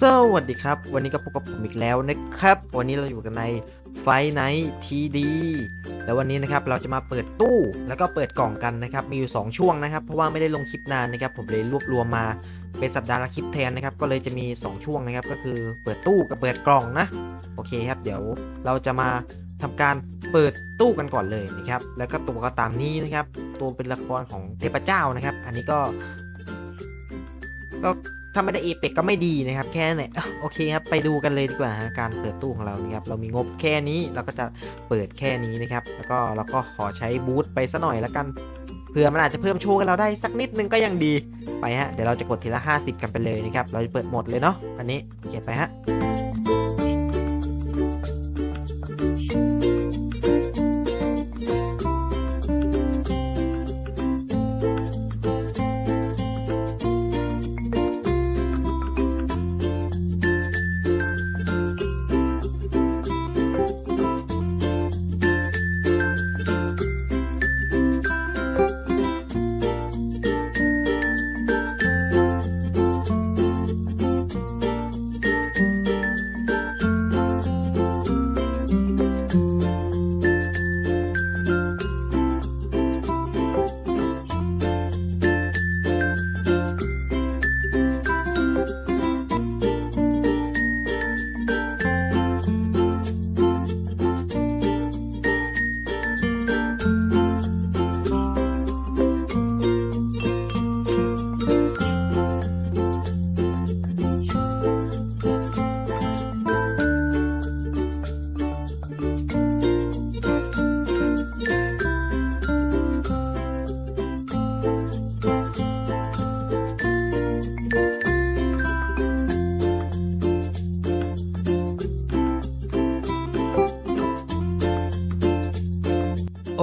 สวัสดีครับ วันนี้ก็พบกับผมอีกแล้วนะครับ วันนี้เราอยู่กันในไฟไนท์ทีดีแล้ววันนี้นะครับเราจะมาเปิดตู้แล้วก็เปิดกล่องกันนะครับ มีอยู่ 2 ช่วงนะครับ เพราะว่าไม่ได้ลงคลิปนานนะครับ ผมเลยรวบรวมมาเป็นสัปดาห์ละคลิปแทนนะครับ ก็เลยจะมี 2 ช่วงนะครับ ก็คือเปิดตู้กับเปิดกล่องนะ โอเคครับ เดี๋ยวเราจะมาทำการเปิดตู้กันก่อนเลยนะครับ แล้วก็ตัวก็ตามนี้นะครับ ตัวเป็นละครของเทพเจ้านะครับ อันนี้ก็ก็ ถ้าไม่ได้เอเปกก็ไม่ดีนะครับ แค่นั้นแหละอะโอเคครับ ไปดูกันเลยดีกว่าการเปิดตู้ของเรานะครับ เรามีงบแค่นี้เราก็จะเปิดแค่นี้นะครับ แล้วก็เราก็ขอใช้บูทไปสัหน่อยแล้วกันเผื่อมันอาจจะเพิ่มโชว์กับเราได้สักนิดนึงก็ยังดีไปฮะ เดี๋ยวเราจะกดทีละ 50 กันไปเลยนะครับ เราจะเปิดหมดเลยเนาะอันนี้โอเคไปฮะ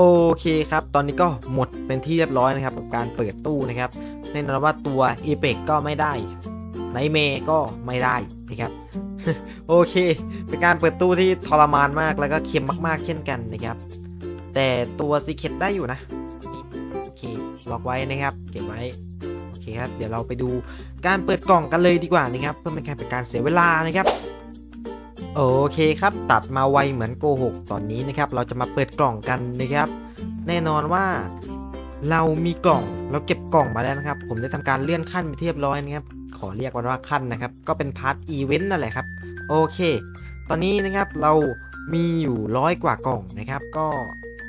โอเคครับ ตอนนี้ก็หมดเป็นที่เรียบร้อยนะครับกับการเปิดตู้นะครับแน่นอนว่าตัวเอเปกก็ไม่ได้ไนเมก็ไม่ได้นะครับ โอเค เป็นการเปิดตู้ที่ทรมานมากแล้วก็เค็มมากๆเช่นกันนะครับ แต่ตัวซีเคตได้อยู่นะโอเคล็อกไว้นะครับ เก็บไว้โอเคครับ เดี๋ยวเราไปดูการเปิดกล่องกันเลยดีกว่านะครับ เพื่อเป็นการเป็นการเสียเวลานะครับ โอเคครับ ตัดมาไวเหมือนโกหกตอนนี้นะครับ เราจะมาเปิดกล่องกันนะครับ แน่นอนว่าเรามีกล่องเราเก็บกล่องมาแล้วนะครับ ผมได้ทำการเลื่อนขั้นไปเรียบร้อยนะครับ ขอเรียกว่าขั้นนะครับ ก็เป็นพาร์ทอีเวนต์นั่นแหละครับ โอเค ตอนนี้นะครับเรามีอยู่ร้อยกว่ากล่องนะครับ ก็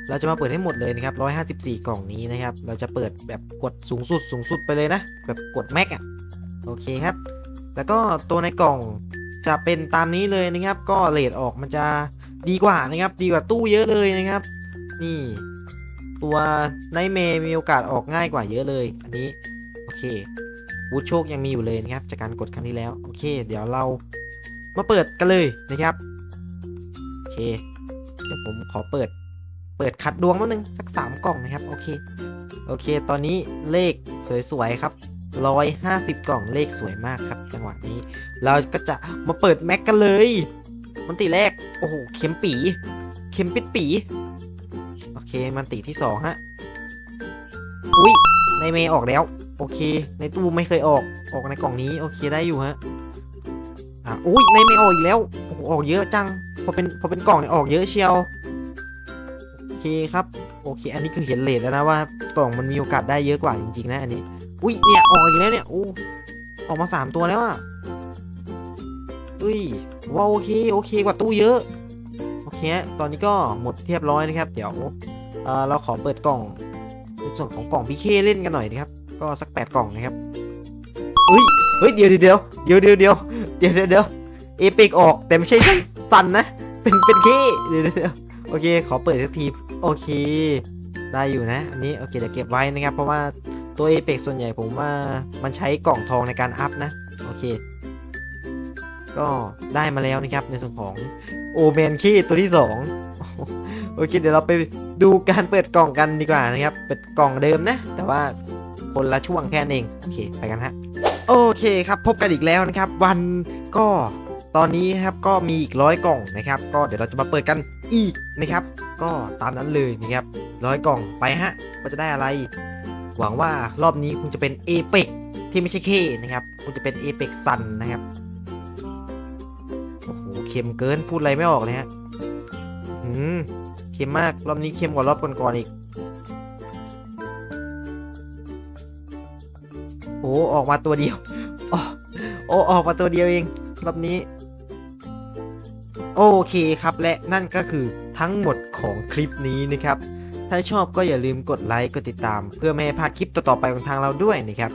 เราจะมาเปิดให้หมดเลยนะครับ 154 กล่องนี้นะครับ เราจะเปิดแบบกดสูงสุดสูงสุดไปเลยนะ แบบกดแม็กอะโอเคครับ แล้วก็ตัวในกล่อง จะเป็นตามนี้เลยนะครับ ก็เลทออกมันจะดีกว่านะครับ ดีกว่าตู้เยอะเลยนะครับ นี่ ตัวไนเมมีโอกาสออกง่ายกว่าเยอะเลย อันนี้โอเคบูทโชคยังมีอยู่เลยนะครับ จากการกดครั้งที่แล้วโอเค เดี๋ยวเรามาเปิดกันเลยนะครับโอเคเดี๋ยวผมขอเปิด เปิดคัดดวงมาหนึ่งสักสามกล่องนะครับ โอเค โอเค ตอนนี้เลขสวยๆครับ ร้อยห้าสิบกล่องเลขสวยมากครับจังหวะนี้ เราก็จะมาเปิดแม็กกันเลย มันตีแรก โอ้โห เข็มปี เข็มปิดปี โอเค มันตีที่สองฮะ อุ้ยในเมย์ออกแล้ว โอเค ในตู้ไม่เคยออก ออกในกล่องนี้ โอเคได้อยู่ฮะ อะอุ้ยในเมย์ออกอีกแล้ว โอ้โห ออกเยอะจัง พอเป็น พอเป็นกล่องเนี่ยออกเยอะเชียว โอเคครับ โอเค อันนี้คือเห็นเลทแล้วนะว่ากล่องมันมีโอกาสได้เยอะกว่าจริงๆนะอันนี้ อุ้ยเนี่ยออกอีกแล้วเนี่ยโอ้ออกมาสามตัวแล้วอะอุ้ยว่าโอเคโอเคกว่าตู้เยอะโอเคตอนนี้ก็หมดเรียบร้อยนะครับ เดี๋ยวเเราขอเปิดกล่องในส่วนของกล่องพีเคเล่นกันหน่อยนะครับ ก็สักแปดกล่องนะครับอุ้ยเฮ้ยเดี๋ยวเดี๋ยวเดี๋ยวเดี๋ยวเดี๋ยวเดี๋ยวเดี๋ยวเอพิกออกแต่ไม่ใช่สันนะเป็นเป็นเคเดี๋ยวเดี๋ยวโอเค ขอเปิดสักทีโอเค ได้อยู่นะ อันนี้โอเคจะเก็บไว้นะครับ เพราะว่า ตัวเอเปกส่วนใหญ่ผมว่ามันใช้กล่องทองในการอัพนะ โอเค ก็ได้มาแล้วนะครับในส่วนของโอเมนคีตัวที่ 2 โอเค เดี๋ยวเราไปดูการเปิดกล่องกันดีกว่านะครับ เปิดกล่องเดิมนะ แต่ว่าคนละช่วงแค่นั้นเอง โอเค ไปกันฮะ โอเคครับ พบกันอีกแล้วนะครับ วันก็ตอนนี้ครับก็มีอีกร้อยกล่องนะครับ ก็เดี๋ยวเราจะมาเปิดกันอีกนะครับ ก็ตามนั้นเลยนะครับร้อยกล่องไปฮะว่าจะได้อะไร หวังว่ารอบนี้คงจะเป็นเอเปกที่ไม่ใช่เคนะครับคงจะเป็นเอเปกซันนะครับโอ้โหเค็มเกินพูดอะไรไม่ออกเลยฮะอืมเค็มมากรอบนี้เค็มกว่ารอบก่อนๆอีกโอ้ออกมาตัวเดียวโอ้โอ้ออกมาตัวเดียวเองรอบนี้ โอเคครับและนั่นก็คือทั้งหมดของคลิปนี้นะครับ ถ้าชอบก็อย่าลืมกดไลค์กดติดตาม เพื่อไม่ให้พลาดคลิปต่อๆไปของทางเราด้วยนะครับ